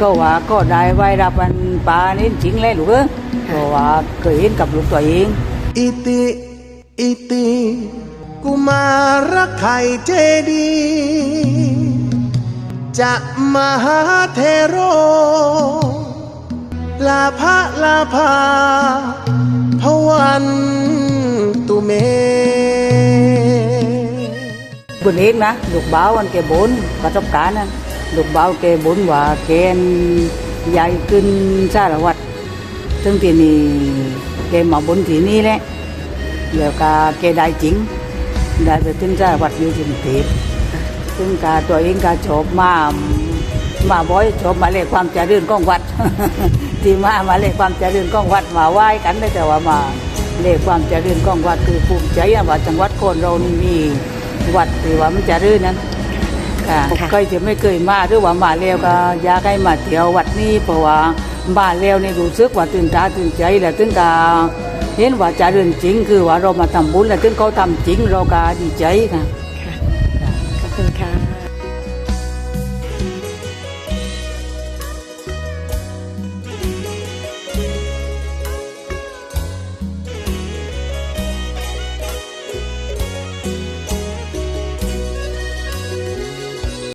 ก็ว่าก็ได้ไว้รับมันปลานี่จริงเลยลูกเอ้ยเพราะว่าเคยเห็นกับลูกตัวเอง อิติอิติกุมารไข่เจดีย์จะมหาเทโร ลาภะลาภาพวันตุเมบนเองนะลูกบ่าวอันแกบนประสบการณ์นะ ลูกบ่าวแกบนว่าแกนใหญ่ขึ้นสารวัตรซึ่งที่นี่แกมาบนที่นี่แหละแล้วก็แกได้จริง ได้ไปถึงสารวัตรอยู่ที่กรุงเทพซึ่งกาตัวเองก็ชอบมามาบ่อยชอบมาเล่ความเจริญของวัด ที่มามาเล่ความเจริญของวัดมาไหว้กันได้แต่ว่ามาเล่ความเจริญของวัดคือภูมิใจว่าจังหวัดโคนเรานี่มีวัดที่ว่ามันเจริญนั้น ค่ะค่ะ ใครจะไม่เคยมาหรือว่ามาแล้วก็อยากให้มาเที่ยววัดนี้เพราะว่ามาแล้วนี่รู้สึกว่าตื่นตาตื่นใจและตื่นกาเห็นว่าเจริญจริง คือว่าเรามาทำบุญและถึงเขาทำจริงเราก็ดีใจค่ะ